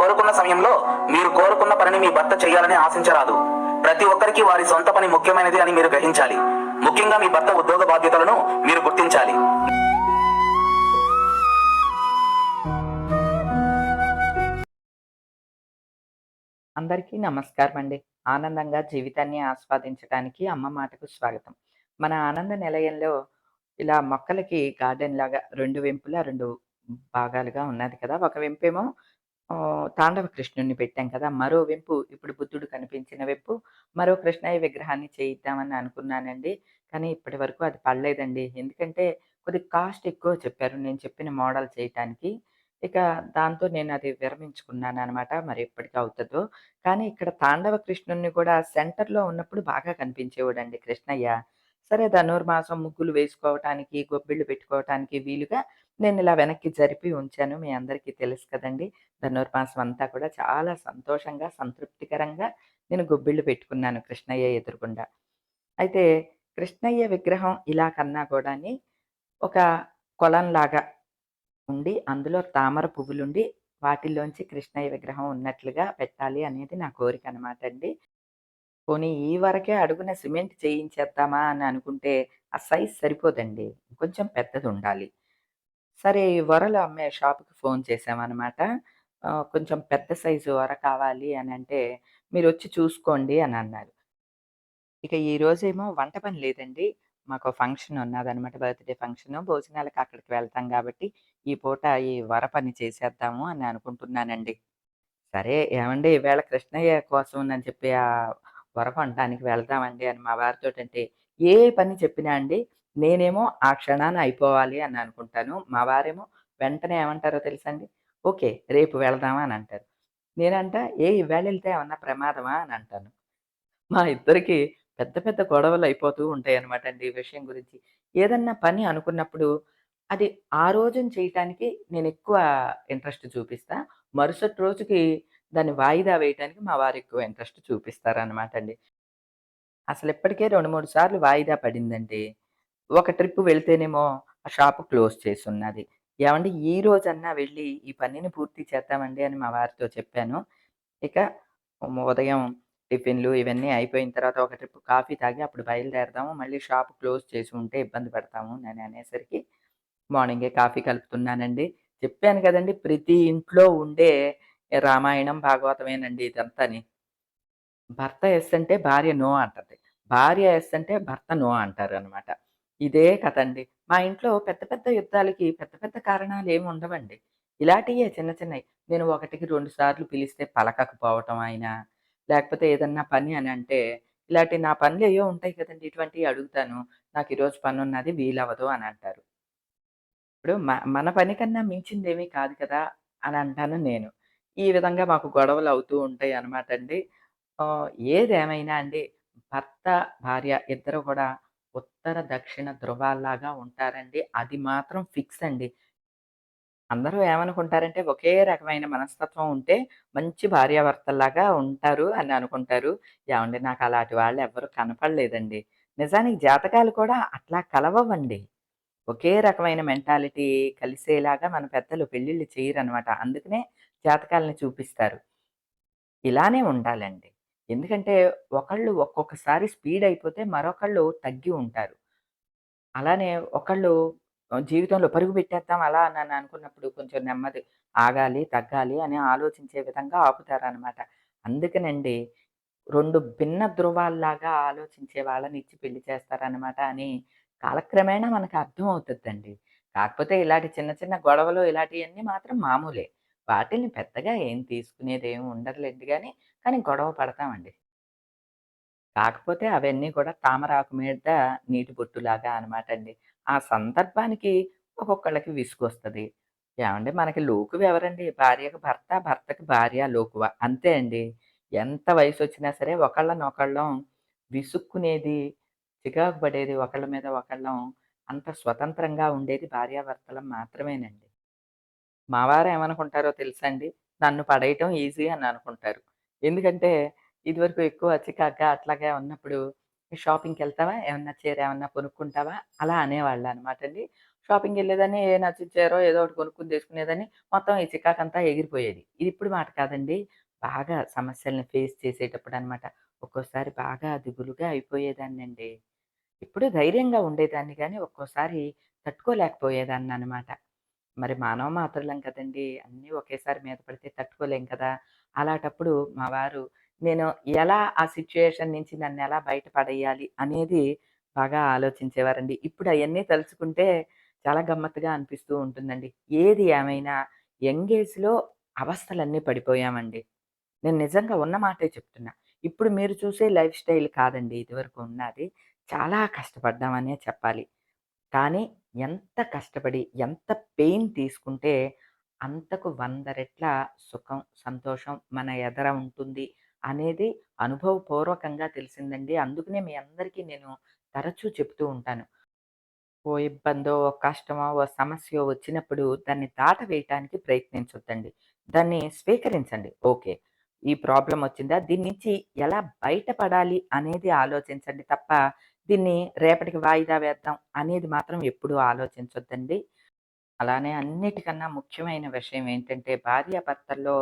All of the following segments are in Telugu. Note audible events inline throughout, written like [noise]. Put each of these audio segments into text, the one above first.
కోరుకున్న సమయంలో మీరు కోరుకున్న పనిని మీ భర్త చేయాలని ఆశించరాదు. ప్రతి ఒక్కరికి వారి సొంత పని ముఖ్యమైనది అని మీరు గ్రహించాలి. ముఖ్యంగా మీ భర్త ఉద్యోగ బాధ్యతలను మీరు గుర్తించాలి. అందరికీ నమస్కారం అండి. ఆనందంగా జీవితాన్ని ఆస్వాదించడానికి అమ్మ మాటకు స్వాగతం. మన ఆనంద నిలయంలో ఇలా మొక్కలకి గార్డెన్ లాగా రెండు వెంపులా రెండు భాగాలుగా ఉన్నది కదా. ఒక వెంపేమో తాండవ కృష్ణుడిని పెట్టాం కదా! మరో వెంపు ఇప్పుడు బుద్ధుడు కనిపించిన వెంపు మరో కృష్ణయ్య విగ్రహాన్ని చేయిద్దామని అనుకున్నానండి. కానీ ఇప్పటి వరకు అది పడలేదండి. ఎందుకంటే కొద్ది కాస్ట్ ఎక్కువ చెప్పారు. నేను చెప్పిన మోడల్ చేయటానికి. ఇక దాంతో నేను అది విరమించుకున్నాను అనమాట మరి ఎప్పటికీ అవుతుందో. కానీ ఇక్కడ తాండవ కృష్ణుడిని కూడా సెంటర్‌లో ఉన్నప్పుడు బాగా కనిపించేవాడండి కృష్ణయ్య. సరే ధనుర్మాసం ముగ్గులు వేసుకోవటానికి, గొబ్బిళ్ళు పెట్టుకోవటానికి వీలుగా నేను ఇలా వెనక్కి జరిపి ఉంచాను. మీ అందరికీ తెలుసు కదండి ధనుర్మాసం అంతా కూడా చాలా సంతోషంగా, సంతృప్తికరంగా నేను గుబ్బిళ్ళు పెట్టుకున్నాను కృష్ణయ్య ఎదురుగుండా. అయితే కృష్ణయ్య విగ్రహం ఇలా కన్నా కూడాని ఒక కొలంలాగా ఉండి, అందులో తామర పువ్వులుండి, వాటిల్లోంచి కృష్ణయ్య విగ్రహం ఉన్నట్లుగా పెట్టాలి అనేది నా కోరిక అనమాట అండి. పోనీ ఈ వరకే అడుగున సిమెంట్ చేయించేద్దామా అని అనుకుంటే, ఆ సైజ్ సరిపోదండి. కొంచెం పెద్దది ఉండాలి సరే ఈ వరలు అమ్మే షాప్‌కి ఫోన్ చేసామన్నమాట కొంచెం పెద్ద సైజు వర కావాలి అని అంటే మీరు వచ్చి చూసుకోండి అని అన్నారు ఇక ఈ రోజేమో వంట పని లేదండి. మాకు ఫంక్షన్ ఉన్నదనమాట. Birthday function. భోజనాలకు అక్కడికి వెళ్తాం కాబట్టి ఈ పూట ఈ వర పని చేసేద్దాము అని అనుకుంటున్నానండి. సరే ఏమండి ఈవేళ కృష్ణయ్య కోసం అని చెప్పి ఆ వర కొనటానికి వెళ్దామండి అని మా వారితోటంటే, ఏ పని చెప్పినా అండి, నేనేమో ఆ క్షణాన అయిపోవాలి అని అనుకుంటాను. మా వారేమో వెంటనే ఏమంటారో తెలుసా అండి? ఓకే. రేపు వెళదామా అని అంటారు. నేనంట ఏ ఇవాళ వెళ్తే ఏమన్నా ప్రమాదమా అని అంటాను. మా ఇద్దరికి పెద్ద పెద్ద గొడవలు అయిపోతూ ఉంటాయి అనమాట అండి ఈ విషయం గురించి. ఏదన్నా పని అనుకున్నప్పుడు, అది ఆ రోజున చేయటానికి నేను ఎక్కువ ఇంట్రెస్ట్ చూపిస్తా. మరుసటి రోజుకి దాన్ని వాయిదా వేయటానికి మా వారు ఎక్కువ ఇంట్రెస్ట్ చూపిస్తారనమాట అండి. అసలు ఇప్పటికే రెండు మూడు సార్లు వాయిదా పడిందండి. ఒక ట్రిప్ వెళ్తేనేమో ఆ షాప్ క్లోజ్ చేస్తున్నది ఏమంటే ఈ రోజన్నా వెళ్ళి ఈ పనిని పూర్తి చేద్దామండి అని మా వారితో చెప్పాను. ఇక ఉదయం టిఫిన్‌లు ఇవన్నీ అయిపోయిన తర్వాత ఒక ట్రిప్ కాఫీ తాగి అప్పుడు బయలుదేరదాము. మళ్ళీ షాప్ క్లోజ్ చేసి ఉంటే ఇబ్బంది పడతాము నేను అనేసరికి మార్నింగే కాఫీ కలుపుతున్నానండి. చెప్పాను కదండి ప్రతి ఇంట్లో ఉండే రామాయణం, భాగవతమేనండి ఇదంతాని. భర్త ఎస్ అంటే భార్య నో అంటది. భార్య ఎస్ అంటే భర్త నో అంటారు అనమాట ఇదే కథండి. మా ఇంట్లో పెద్ద పెద్ద యుద్ధాలకి పెద్ద పెద్ద కారణాలు ఏమి ఉండవండి. ఇలాంటియే చిన్న చిన్నవి నేను ఒకటికి రెండు సార్లు పిలిస్తే పలకకపోవటం అయినా, లేకపోతే ఏదన్నా పని అని అంటే ఇలాంటి నా పనులు ఏవో ఉంటాయి కదండి ఇటువంటివి అడుగుతాను. నాకు ఈరోజు పనున్నది వీలవ్వదు అని అంటారు. ఇప్పుడు మ మన పని కన్నా మించిందేమీ కాదు కదా! అని అంటాను నేను. ఈ విధంగా మాకు గొడవలు అవుతూ ఉంటాయి అనమాట అండి. ఏదేమైనా అండి భర్త, భార్య ఇద్దరు కూడా ఉత్తర, దక్షిణ ధృవాల్లాగా ఉంటారండి. అది మాత్రం ఫిక్స్ అండి. అందరూ ఏమనుకుంటారంటే ఒకే రకమైన మనస్తత్వం ఉంటే మంచి భార్యాభర్తల్లాగా ఉంటారు అని అనుకుంటారు. ఏమండి నాకు అలాంటి వాళ్ళు ఎవ్వరు కనపడలేదండి. నిజానికి జాతకాలు కూడా అట్లా కలవవండి. ఒకే రకమైన మెంటాలిటీ కలిసేలాగా మన పెద్దలు పెళ్ళిళ్ళు చేయరనమాట. అందుకనే జాతకాలని చూపిస్తారు. ఇలానే ఉండాలండి. ఎందుకంటే ఒకళ్ళు ఒక్కొక్కసారి స్పీడ్ అయిపోతే మరొకళ్ళు తగ్గి ఉంటారు. అలానే ఒకళ్ళు జీవితంలో పరుగు పెట్టేద్దాం అలా అని అనుకున్నప్పుడు కొంచెం నెమ్మది ఆగాలి, తగ్గాలి అని ఆలోచించే విధంగా ఆపుతారనమాట. అందుకనండి రెండు భిన్న ధృవాల్లాగా ఆలోచించే వాళ్ళని ఇచ్చి పెళ్ళి చేస్తారనమాట అని కాలక్రమేణా మనకు అర్థం అవుతుందండి కాకపోతే ఇలాంటి చిన్న చిన్న గొడవలు ఇలాంటివన్నీ మాత్రం మామూలే. వాటిల్ని పెద్దగా ఏం తీసుకునేది ఏమి గానీ, కానీ కానీ గొడవ పడతామండి. కాకపోతే అవన్నీ కూడా తామరాకు మీద నీటి బొట్టులాగా అనమాట అండి. ఆ సందర్భానికి ఒక్కొక్కళ్ళకి విసుగొస్తుంది ఏమండి మనకి లోకువ ఎవరండి? భార్యకు భర్త, భర్తకి భార్య లోకువ. అంతే అండి. ఎంత వయసు వచ్చినా సరే ఒకళ్ళనొకళ్ళం విసుక్కునేది, చికాకు పడేది ఒకళ్ళ మీద ఒకళ్ళం అంత స్వతంత్రంగా ఉండేది భార్యాభర్తలం మాత్రమేనండి. మా వారేమనుకుంటారో తెలుసా అండి? నన్ను పడేయటం ఈజీ అని అనుకుంటారు. ఎందుకంటే ఇదివరకు ఎక్కువ చికాకుగా అట్లాగా ఉన్నప్పుడు షాపింగ్‌కెళ్తావా? ఏమన్నా చీర ఏమన్నా కొనుక్కుంటావా? అలా అనేవాళ్ళనమాట అండి. షాపింగ్‌కెళ్ళేదాన్ని ఏ నచ్చించారో ఏదో ఒకటి కొనుక్కుని తెచ్చుకునేదాన్ని. మొత్తం ఈ చికాకంతా ఎగిరిపోయేది. ఇది ఇప్పుడు మాట కాదండి. బాగా సమస్యల్ని ఫేస్ చేసేటప్పుడు అనమాట ఒక్కోసారి బాగా దిగులుగా అయిపోయేదాన్నండి. ఇప్పుడు ధైర్యంగా ఉండేదాన్ని కానీ ఒక్కోసారి తట్టుకోలేకపోయేదాన్ని అనమాట మరి మానవ మాత్రలం కదండీ! అన్నీ ఒకేసారి మీద పడితే తట్టుకోలేం కదా! అలాటప్పుడు మా వారు నేను ఎలా ఆ సిచ్యుయేషన్ నుంచి నన్ను ఎలా బయటపడేయాలి అనేది బాగా ఆలోచించేవారండి. ఇప్పుడు అవన్నీ తలుచుకుంటే చాలా గమ్మత్తుగా అనిపిస్తూ ఉంటుందండి. ఏది ఏమైనా యంగ్ ఏజ్‌లో అవస్థలన్నీ పడిపోయామండి. నేను నిజంగా ఉన్న మాటే చెప్తున్నా. ఇప్పుడు మీరు చూసే లైఫ్ స్టైల్ కాదండి ఇదివరకు ఉన్నది. చాలా కష్టపడ్డామనే చెప్పాలి. కానీ ఎంత కష్టపడి, ఎంత పెయిన్ తీసుకుంటే అంతకు వంద రెట్ల సుఖం, సంతోషం మన ఎదర ఉంటుంది అనేది అనుభవపూర్వకంగా తెలిసిందండి. అందుకనే మీ అందరికీ నేను తరచూ చెప్తూ ఉంటాను. ఓ ఇబ్బందో, ఓ కష్టమో, ఓ సమస్యో వచ్చినప్పుడు దాన్ని దాటవేయటానికి ప్రయత్నించొద్దండి. దాన్ని స్వీకరించండి. ఓకే. ఈ ప్రాబ్లం వచ్చిందా? దీని నుంచి ఎలా బయటపడాలి అనేది ఆలోచించండి తప్ప, దీన్ని రేపటికి వాయిదా వేద్దాం అనేది మాత్రం ఎప్పుడూ ఆలోచించొద్దండి. అలానే అన్నిటికన్నా ముఖ్యమైన విషయం ఏంటంటే భార్యాభర్తల్లో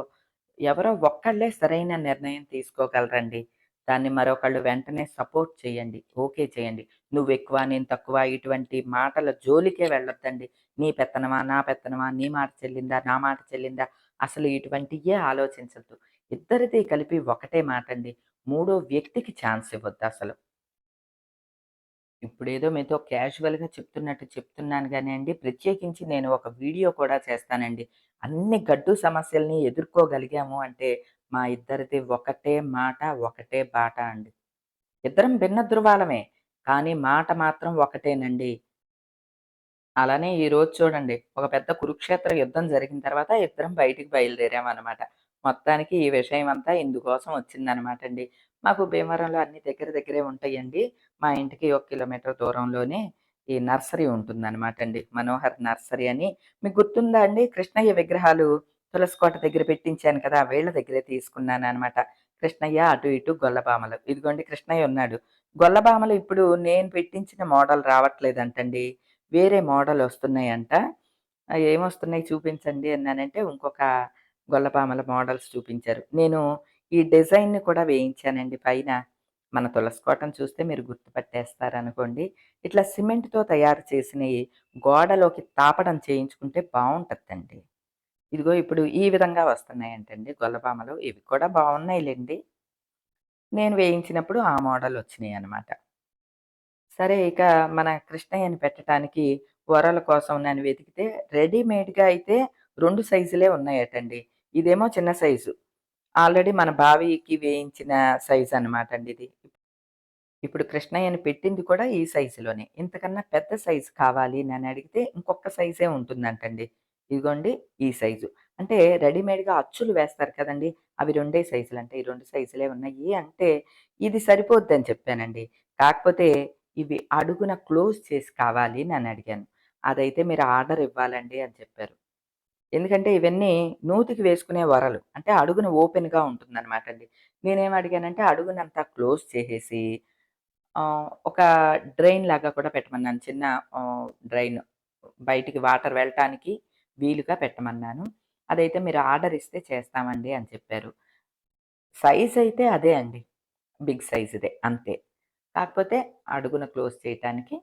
ఎవరో ఒక్కళ్ళే సరైన నిర్ణయం తీసుకోగలరండి. దాన్ని మరొకళ్ళు వెంటనే సపోర్ట్ చేయండి. ఓకే చేయండి. నువ్వు ఎక్కువ నేను తక్కువ ఇటువంటి మాటల జోలికే వెళ్ళొద్దండి. నీ పెత్తనమా? నా పెత్తనమా? నీ మాట చెల్లిందా? నా మాట చెల్లిందా? అసలు ఇటువంటియే ఆలోచించద్దు ఇద్దరిది కలిపి ఒకటే మాట అండి మూడో వ్యక్తికి ఛాన్స్ ఇవ్వద్దు అసలు ఇప్పుడేదో మీతో క్యాజువల్‌గా చెప్తున్నట్టు చెప్తున్నాను కానీ అండి ప్రత్యేకించి నేను ఒక వీడియో కూడా చేస్తానండి. అన్ని గడ్డు సమస్యల్ని ఎదుర్కోగలిగాము అంటే, మా ఇద్దరిది ఒకటే మాట, ఒకటే బాట అండి. ఇద్దరం భిన్న ధృవాలమే. కానీ మాట మాత్రం ఒకటేనండి. అలానే ఈరోజు చూడండి, ఒక పెద్ద కురుక్షేత్ర యుద్ధం జరిగిన తర్వాత ఇద్దరం బయటికి బయలుదేరామన్నమాట మొత్తానికి ఈ విషయం అంతా ఇందుకోసం వచ్చిందనమాట అండి. మాకు భీమవరంలో అన్ని దగ్గర దగ్గరే ఉంటాయండి. మా ఇంటికి ఒక కిలోమీటర్ దూరంలోనే ఈ నర్సరీ ఉంటుందన్నమాట అండి. మనోహర్ నర్సరీ అని. మీకు గుర్తుందా అండి? కృష్ణయ్య విగ్రహాలు తులసికోట దగ్గర పెట్టించాను కదా! వీళ్ళ దగ్గరే తీసుకున్నాను అనమాట కృష్ణయ్య అటు ఇటు గొల్లబామలు ఇదిగోండి కృష్ణయ్య ఉన్నాడు. గొల్లబామలు ఇప్పుడు నేను పెట్టించిన మోడల్ రావట్లేదంటండి. వేరే మోడల్ వస్తున్నాయంట. ఏమొస్తున్నాయి చూపించండి అన్నానంటే ఇంకొక గొల్లపామల మోడల్స్ చూపించారు. నేను ఈ డిజైన్‌ని కూడా వేయించానండి పైన. మన తులసికోటను చూస్తే మీరు గుర్తుపట్టేస్తారనుకోండి. ఇట్లా సిమెంట్‌తో తయారు చేసిన గోడలోకి తాపడం చేయించుకుంటే బాగుంటుందండి ఇదిగో ఇప్పుడు ఈ విధంగా వస్తున్నాయంటండి గొల్లబామలు ఇవి కూడా బాగున్నాయిలేండి నేను వేయించినప్పుడు ఆ మోడల్ వచ్చినాయి అనమాట సరే ఇక మన కృష్ణయ్యని పెట్టడానికి వరల కోసం నేను వెతికితే రెడీమేడ్‌గా అయితే రెండు సైజులే ఉన్నాయటండి. ఇదేమో చిన్న సైజు. ఆల్రెడీ మన బావికి వేయించిన సైజ్ అనమాట అండి ఇది. ఇప్పుడు కృష్ణయ్యని పెట్టింది కూడా ఈ సైజులోనే. ఇంతకన్నా పెద్ద సైజు కావాలి అని అడిగితే ఇంకొక సైజే ఉంటుందంటండి. ఇదిగోండి ఈ సైజు. అంటే రెడీమేడ్‌గా అచ్చులు వేస్తారు కదండీ! అవి రెండే సైజులు అంటే ఈ రెండు సైజులే ఉన్నాయి. అంటే ఇది సరిపోద్దని చెప్పానండి. కాకపోతే ఇవి అడుగున క్లోజ్ చేసి కావాలి అని అడిగాను. అదైతే మీరు ఆర్డర్ ఇవ్వాలండి అని చెప్పారు. ఎందుకంటే ఇవన్నీ నూతికి వేసుకునే వరలు. అంటే అడుగున ఓపెన్‌గా ఉంటుందనమాట అండి. నేనేం అడిగానంటే అడుగునంతా క్లోజ్ చేసేసి ఒక డ్రైన్ లాగా కూడా పెట్టమన్నాను. చిన్న డ్రైన్ బయటికి వాటర్ వెళ్ళటానికి వీలుగా పెట్టమన్నాను. అదైతే మీరు ఆర్డర్ ఇస్తే చేస్తామండి అని చెప్పారు. సైజ్ అయితే అదే అండి. బిగ్ సైజుదే అంతే. కాకపోతే అడుగున క్లోజ్ చేయటానికి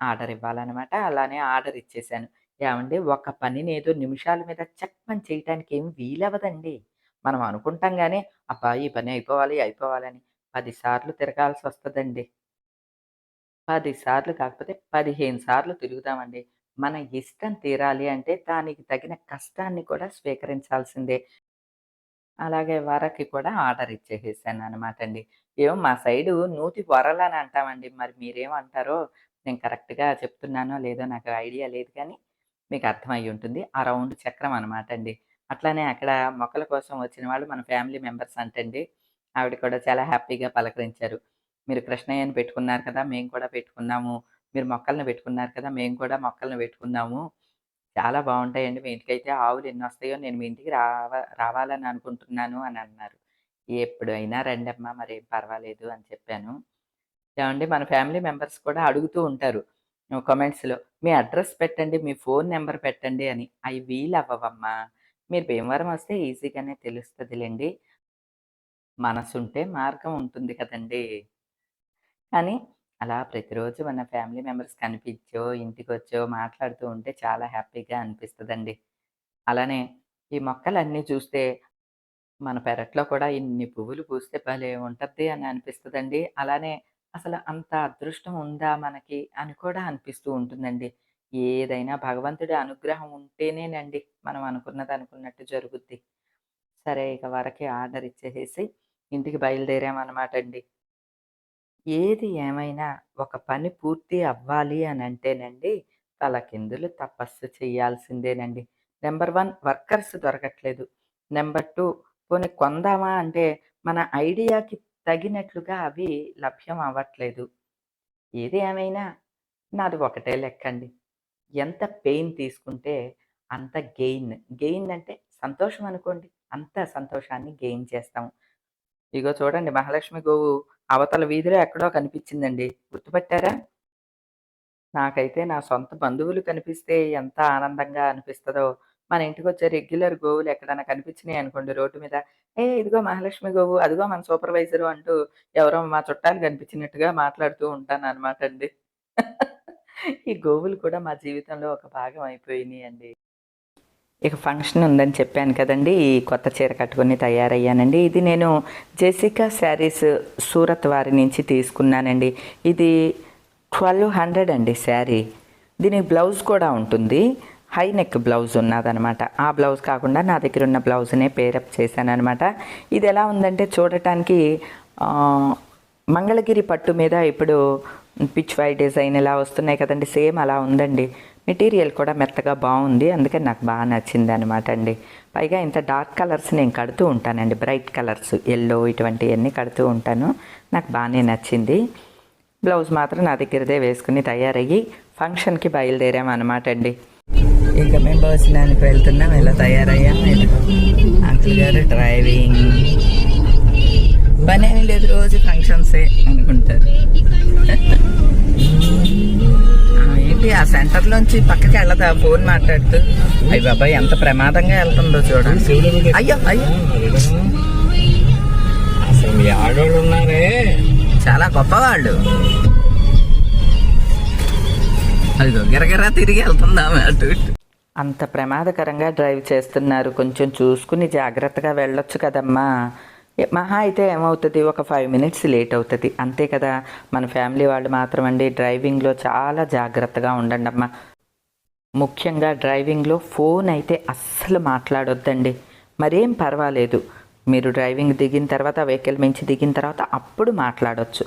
ఆర్డర్ ఇవ్వాలనమాట. అలానే ఆర్డర్ ఇచ్చేసాను. ఏవండీ ఒక పనిని ఏదో నిమిషాల మీద చక్కమని చేయటానికి ఏమి వీలవ్వదండి. మనం అనుకుంటాం కానీ అబ్బా! ఈ పని అయిపోవాలి, అయిపోవాలని 10 సార్లు తిరగాల్సొస్తదండి. 10 సార్లు కాకపోతే 15 సార్లు తిరుగుతామండి. మన ఇష్టం తీరాలి అంటే దానికి తగిన కష్టాన్ని కూడా స్వీకరించాల్సిందే. అలాగే వరకి కూడా ఆర్డర్ ఇచ్చేసేసాననమాట అండి. ఏమో మా సైడు నూతి వరలని అంటామండి. మరి మీరేమంటారో నేను కరెక్ట్‌గా చెప్తున్నానో లేదో నాకు ఐడియా లేదు కానీ, మీకు అర్థమై ఉంటుంది. ఆ రౌండ్ చక్రం అనమాట అండి. అట్లానే అక్కడ మొక్కల కోసం వచ్చిన వాళ్ళు మన ఫ్యామిలీ మెంబర్స్ అంటండి. ఆవిడ కూడా చాలా హ్యాపీగా పలకరించారు. "మీరు కృష్ణయ్యని పెట్టుకున్నారు కదా! మేము కూడా పెట్టుకున్నాము. మీరు మొక్కలను పెట్టుకున్నారు కదా! మేము కూడా మొక్కలను పెట్టుకున్నాము. చాలా బాగుంటాయండి మీ ఇంటికైతే ఆవులు ఎన్ని వస్తాయో నేను మీ ఇంటికి రావ రావాలని అనుకుంటున్నాను" అని అన్నారు. "ఎప్పుడైనా రండమ్మా మరేం పర్వాలేదు" అని చెప్పాను. ఏమండి మన ఫ్యామిలీ మెంబర్స్ కూడా అడుగుతూ ఉంటారు. కమెంట్స్లో మీ అడ్రస్ పెట్టండి, మీ ఫోన్ నెంబర్ పెట్టండి అని. ఐ వీల్ అవ్వవమ్మా మీరు భీమవరం వస్తే ఈజీగానే తెలుస్తుందిలేండి. మనసుంటే మార్గం ఉంటుంది కదండి. కానీ అలా ప్రతిరోజు మన ఫ్యామిలీ మెంబర్స్ కనిపించో, ఇంటికొచ్చో మాట్లాడుతూ ఉంటే చాలా హ్యాపీగా అనిపిస్తుందండి. అలానే ఈ మొక్కలన్నీ చూస్తే మన పెరట్లో కూడా ఇన్ని పువ్వులు పూస్తే భలే ఉంటది అని అనిపిస్తుందండి. అలానే అసలు అంత అదృష్టం ఉందా మనకి అని కూడా అనిపిస్తూ ఉంటుందండి. ఏదైనా భగవంతుడి అనుగ్రహం ఉంటేనేనండి మనం అనుకున్నది అనుకున్నట్టు జరుగుద్ది. సరే ఇక వరకి ఆర్డర్ ఇచ్చేసేసి ఇంటికి బయలుదేరామనమాటండి. ఏది ఏమైనా ఒక పని పూర్తి అవ్వాలి అనంటేనండి తలకిందులు తపస్సు చేయాల్సిందేనండి. నెంబర్ 1 వర్కర్స్ దొరకట్లేదు. నెంబర్ 2 పోనీ కొందామా అంటే మన ఐడియాకి తగినట్లుగా అవి లభ్యం అవ్వట్లేదు. ఏది ఏమైనా నాది ఒకటే లెక్కండి. ఎంత పెయిన్ తీసుకుంటే అంత గెయిన్. గెయిన్ అంటే సంతోషం అనుకోండి. అంత సంతోషాన్ని గెయిన్ చేస్తాం. ఇగో చూడండి మహాలక్ష్మి గోవు అవతల వీధిలో ఎక్కడో కనిపించిందండి. గుర్తుపట్టారా? నాకైతే నా సొంత బంధువులు కనిపిస్తే ఎంత ఆనందంగా అనిపిస్తుందో మన ఇంటికి వచ్చే రెగ్యులర్ గోవులు ఎక్కడైనా కనిపించినాయి అనుకోండి రోడ్డు మీద, "ఏ ఇదిగో మహాలక్ష్మి గోవు, అదిగో మన సూపర్వైజరు" అంటూ ఎవరో మా చుట్టాలు కనిపించినట్టుగా మాట్లాడుతూ ఉంటాను అనమాట అండి. ఈ గోవులు కూడా మా జీవితంలో ఒక భాగం అయిపోయినాయండి. ఇక ఫంక్షన్ ఉందని చెప్పాను కదండీ! ఈ కొత్త చీర కట్టుకొని తయారయ్యానండి. ఇది నేను జెసికా శారీస్ సూరత్ వారి నుంచి తీసుకున్నానండి. ఇది 1200 అండి శారీ. దీనికి బ్లౌజ్ కూడా ఉంటుంది. హై నెక్ బ్లౌజ్ ఉన్నదనమాట. ఆ బ్లౌజ్ కాకుండా నా దగ్గర ఉన్న బ్లౌజ్‌నే పేరప్ చేశానమాట ఇది ఎలా ఉందంటే చూడటానికి మంగళగిరి పట్టు మీద ఇప్పుడు పిచ్ వై డిజైన్ ఇలా వస్తున్నాయి కదండీ! సేమ్ అలా ఉందండి. మెటీరియల్ కూడా మెత్తగా బాగుంది అందుకని నాకు బాగా నచ్చింది అనమాట అండి. పైగా ఇంత డార్క్ కలర్స్ నేను కడుతూ ఉంటానండి. బ్రైట్ కలర్స్ ఎల్లో ఇటువంటివన్నీ కడుతూ ఉంటాను. నాకు బాగానే నచ్చింది. బ్లౌజ్ మాత్రం నా దగ్గరదే వేసుకుని తయారయ్యి ఫంక్షన్‌కి బయలుదేరామనమాట అండి. ఇక మేము భోజనానికి వెళ్తున్నాం. ఇలా తయారయ్యాం. ఇదిగో అంకుల్ గారు డ్రైవింగ్. పనేమి లేదు రోజు ఫంక్షన్సే అనుకుంటారు. ఏంటి ఆ సెంటర్‌లోంచి పక్కకి వెళ్ళదా ఫోన్ మాట్లాడుతూ? అయ్య బాబోయ్! ఎంత ప్రమాదంగా వెళ్తుందో చూడండి. అయ్యో! అయ్యో! అసలు ఆడోళ్ళు ఉన్నారే చాలా గొప్పవాళ్ళు. అదిగో గిరగిరా తిరిగి వెళ్తుందామె అటు ఇటు. అంత ప్రమాదకరంగా డ్రైవ్ చేస్తున్నారు. కొంచెం చూసుకుని జాగ్రత్తగా వెళ్ళొచ్చు కదమ్మా! మహా అయితే ఏమవుతుంది ఒక ఫైవ్ మినిట్స్ లేట్ అవుతుంది అంతే కదా! మన ఫ్యామిలీ వాళ్ళు మాత్రం అండి డ్రైవింగ్‌లో చాలా జాగ్రత్తగా ఉండండమ్మా. ముఖ్యంగా డ్రైవింగ్‌లో ఫోన్ అయితే అస్సలు మాట్లాడొద్దండి. మరేం పర్వాలేదు. మీరు డ్రైవింగ్ దిగిన తర్వాత వెహికల్ మించి దిగిన తర్వాత అప్పుడు మాట్లాడవచ్చు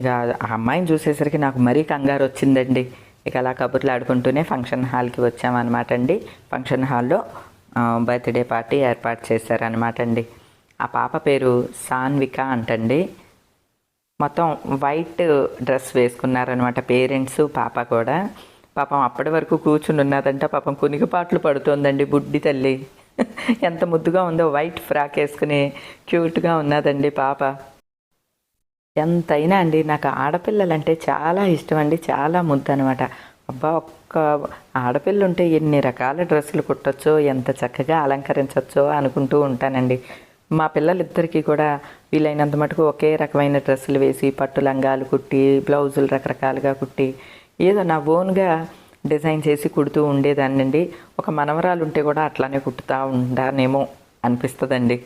ఇక ఆ అమ్మాయిని చూసేసరికి నాకు మరీ కంగారొచ్చిందండి. ఇక అలా కబుర్లు ఆడుకుంటూనే ఫంక్షన్ హాల్‌కి వచ్చామనమాట అండి. ఫంక్షన్ హాల్‌లో బర్త్‌డే పార్టీ ఏర్పాటు చేశారనమాట అండి. ఆ పాప పేరు సాన్విక అంటండి. మొత్తం వైట్ డ్రెస్ వేసుకున్నారనమాట పేరెంట్స్, పాప కూడా. పాపం అప్పటి వరకు కూర్చుని ఉన్నదంట. పాపం కునికిపాట్లు పడుతోందండి బుడ్డి తల్లి. [laughs] ఎంత ముద్దుగా ఉందో వైట్ ఫ్రాక్ వేసుకుని క్యూట్‌గా ఉన్నదండి పాప. ఎంతైనా అండి నాకు ఆడపిల్లలంటే చాలా ఇష్టం అండి చాలా ముద్దనమాట. అబ్బా! ఒక్క ఆడపిల్లుంటే ఎన్ని రకాల డ్రెస్సులు కుట్టచ్చో ఎంత చక్కగా అలంకరించవచ్చో అనుకుంటూ ఉంటానండి. మా పిల్లలిద్దరికీ కూడా వీలైనంత మటుకు ఒకే రకమైన డ్రెస్సులు వేసి, పట్టు లంగాలు కుట్టి, బ్లౌజులు రకరకాలుగా కుట్టి, ఏదో నా ఓన్‌గా డిజైన్ చేసి కుడుతూ ఉండేదాన్నండి. ఒక మనవరాలు ఉంటే కూడా అట్లానే కుట్టుతూ ఉంటానేమో అనిపిస్తుందండి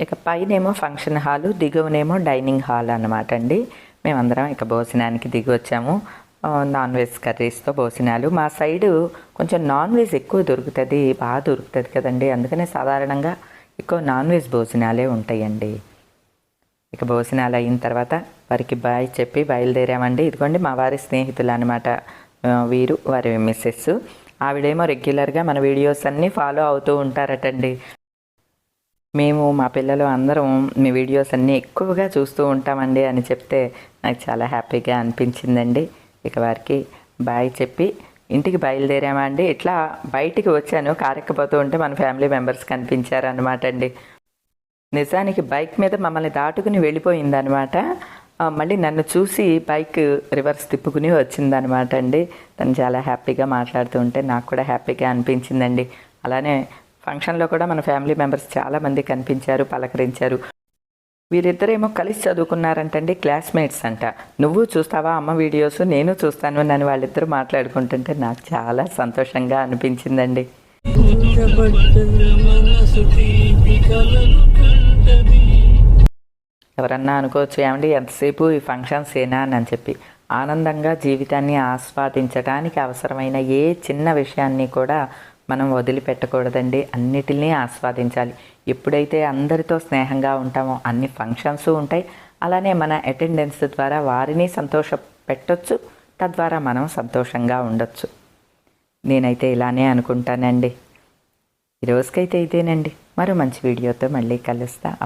ఇక పైనేమో ఫంక్షన్ హాలు, దిగువనేమో డైనింగ్ హాల్ అనమాట అండి. మేమందరం ఇక భోజనానికి దిగొచ్చాము. వచ్చాము నాన్ వెజ్ కర్రీస్‌తో భోజనాలు. మా సైడు కొంచెం నాన్ వెజ్ ఎక్కువ దొరుకుతుంది బాగా దొరుకుతుంది కదండి అందుకనే సాధారణంగా ఎక్కువ నాన్ వెజ్ భోజనాలే ఉంటాయండి. ఇక భోజనాలు అయిన తర్వాత వారికి బాయ్ చెప్పి బయలుదేరామండి. ఇదిగోండి మా వారి స్నేహితులు అనమాట వీరు వారి మిస్సెస్ ఆవిడేమో రెగ్యులర్‌గా మన వీడియోస్ అన్నీ ఫాలో అవుతూ ఉంటారటండి. మేము మా పిల్లలు అందరం మీ వీడియోస్ అన్నీ ఎక్కువగా చూస్తూ ఉంటామండి అని చెప్తే నాకు చాలా హ్యాపీగా అనిపించిందండి. ఇక వారికి బాయ్ చెప్పి ఇంటికి బయలుదేరామా అండి. ఇట్లా బయటికి వచ్చాను. కారెక్కపోతూ ఉంటే మన ఫ్యామిలీ మెంబర్స్ కనిపించారనమాట అండి. నిజానికి బైక్ మీద మమ్మల్ని దాటుకుని వెళ్ళిపోయిందనమాట. మళ్ళీ నన్ను చూసి బైక్ రివర్స్ తిప్పుకుని వచ్చిందనమాట అండి తను చాలా హ్యాపీగా మాట్లాడుతూ ఉంటే నాకు కూడా హ్యాపీగా అనిపించిందండి అలానే ఫంక్షన్లో కూడా మన ఫ్యామిలీ మెంబర్స్ చాలామంది కనిపించారు పలకరించారు. వీరిద్దరేమో కలిసి చదువుకున్నారంటండి క్లాస్మేట్స్ అంట. నువ్వు చూస్తావా అమ్మ వీడియోస్ నేను చూస్తాను నన్ను వాళ్ళిద్దరూ మాట్లాడుకుంటుంటే నాకు చాలా సంతోషంగా అనిపించిందండి. ఎవరన్నా అనుకోవచ్చు ఏమండి ఎంతసేపు ఈ ఫంక్షన్స్ ఏనా అని చెప్పి. ఆనందంగా జీవితాన్ని ఆస్వాదించడానికి అవసరమైన ఏ చిన్న విషయాన్ని కూడా మనం వదిలిపెట్టకూడదండి. అన్నిటినీ ఆస్వాదించాలి. ఎప్పుడైతే అందరితో స్నేహంగా ఉంటామో అన్ని ఫంక్షన్స్ ఉంటాయి. అలానే మన అటెండెన్స్ ద్వారా వారిని సంతోష పెట్టొచ్చు తద్వారా మనం సంతోషంగా ఉండొచ్చు. నేనైతే ఇలానే అనుకుంటానండి. ఈ రోజుకైతే ఇదేనండి. మరో మంచి వీడియోతో మళ్ళీ కలుస్తా.